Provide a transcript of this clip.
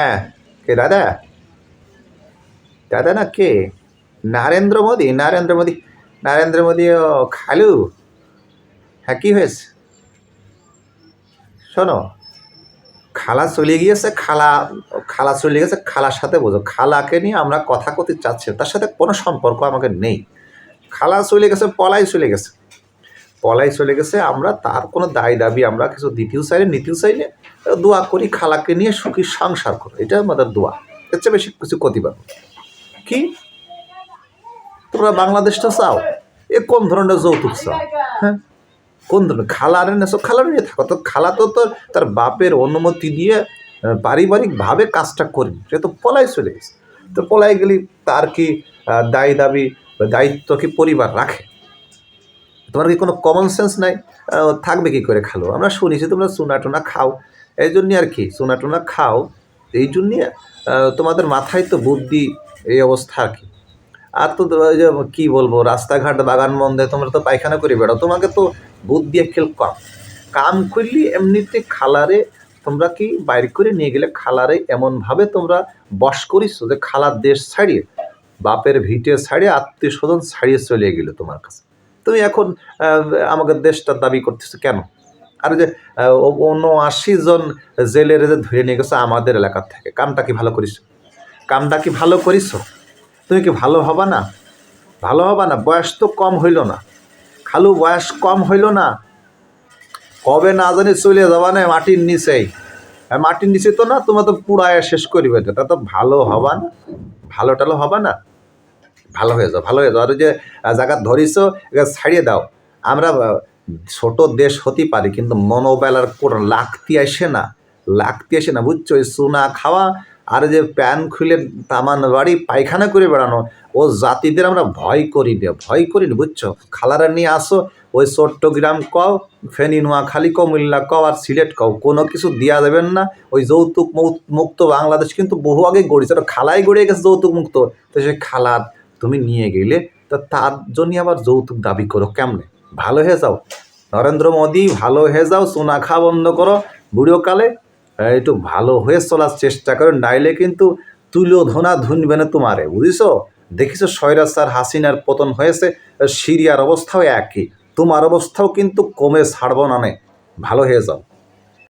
হ্যাঁ কে দাদা? দাদা না কে? নরেন্দ্র মোদী নরেন্দ্র মোদী নরেন্দ্র মোদী ও খালু। হ্যাঁ কী হয়েছে? শোনো, খালা চলে গিয়েছে, খালা খালা চলে গেছে, খালার সাথে বোঝো। খালাকে নিয়ে আমরা কথা করতে চাচ্ছি তার সাথে কোনো সম্পর্ক আমাকে নেই। খালা চলে গেছে, পলাই চলে গেছে। পলাই চলে গেছে, আমরা তার কোনো দায় দাবি আমরা কিছু দ্বিতীয় চাইলে নিতেও চাইলে দোয়া করি, খালাকে নিয়ে সুখী সংসার করো। এটা আমাদের দোয়া। এর চেয়ে বেশি কিছু ক্ষতি পাবো কি? তোমরা বাংলাদেশটা চাও? এ কোন ধরনের যৌতুক চাও? হ্যাঁ? কোন ধরনের? খালার নেছো খালার নিয়ে থাকো। তো খালা তো তোর, তার বাপের অনুমতি দিয়ে পারিবারিকভাবে কাজটা করি সে তো পলাই চলে গেছে। তো পলাই গেলি তার কি দায় দাবি দায়িত্ব কি পরিবার রাখে? তোমার কি কোনো কমন সেন্স নাই? থাকবে কি করে খালো? আমরা শুনেছি তোমরা চুনা টুনা খাও। এই জন্যে আর কি চুনা টুনা খাও, এই জন্যে তোমাদের মাথায় তো বুদ্ধি, এই অবস্থা আর কি। আর তো কী বলব, রাস্তাঘাট, বাগান মন্দে তোমরা তো পায়খানা করে বেড়াও। তোমাকে তো বুদ্ধি খেল কম। কাম করলি এমনিতে খালারে তোমরা কি বাইর করে নিয়ে গেলে খালারে এমনভাবে তোমরা বশ করিস যে খালার দেশ ছাড়িয়ে, বাপের ভিটে ছাড়িয়ে আত্মীয় স্বজন ছাড়িয়ে চলে গেলো তোমার কাছে। তুমি এখন আমাকে দেশটার দাবি করতেছো কেন? আর যে উনআশি জন জেলের যে ধরে নিয়ে গেছো আমাদের এলাকার থেকে। কামটা কি ভালো করিস? কামটা কি ভালো করিস? তুমি কি ভালো হবা না? ভালো হবা না, বয়স তো কম হইল না। খালু, বয়স কম হইল না। কবে না জানি চলে যাবা না মাটির নিচেই। মাটির নিচে তো না, তোমার তো পুড়ায় শেষ করিবে। তা তো ভালো হবা না ভালো টালো হবা না। ভালো হয়ে যাও, ভালো হয়ে যাও। আর যে জায়গা ধরিস ছাড়িয়ে দাও। আমরা ছোট দেশ হতে পারি, কিন্তু মনোবেলার কোন লাগতি আসে না। লাগতি আসে না, বুঝছ? ওই সোনা খাওয়া, আর যে প্যান খুলে তামান বাড়ি, পায়খানা করে বেড়ানো, ও জাতিদের আমরা ভয় করি না, ভয় করি না, বুঝছ? খালারা নিয়ে আসো, ওই চট্টগ্রাম কও, ফেনী, নোয়াখালী কও মিল্লা কও, আর সিলেট কও, কোনো কিছু দেওয়া যাবেন না। ওই যৌতুক মুক্ত বাংলাদেশ কিন্তু বহু আগে গড়িয়েছে খালাই গড়িয়ে গেছে যৌতুক মুক্ত। তো সে খালার তুমি নিয়ে গেলে, তা তার জন্য আবার যৌতুক দাবি করো কেমনে? ভালো হয়ে যাও। নরেন্দ্র মোদী, ভালো হয়ে যাও, সোনা খাওয়া বন্ধ করো। বুড়ো কালে একটু ভালো হয়ে চলার চেষ্টা করো, নাইলে কিন্তু তুলো ধনা ধুনবে না তোমারে বুঝিস দেখিস স্বৈরাচার হাসিনার পতন হয়েছে, সিরিয়ার অবস্থাও একই, তোমার অবস্থাও কিন্তু কমে ছাড়ব নে। ভালো হয়ে যাও।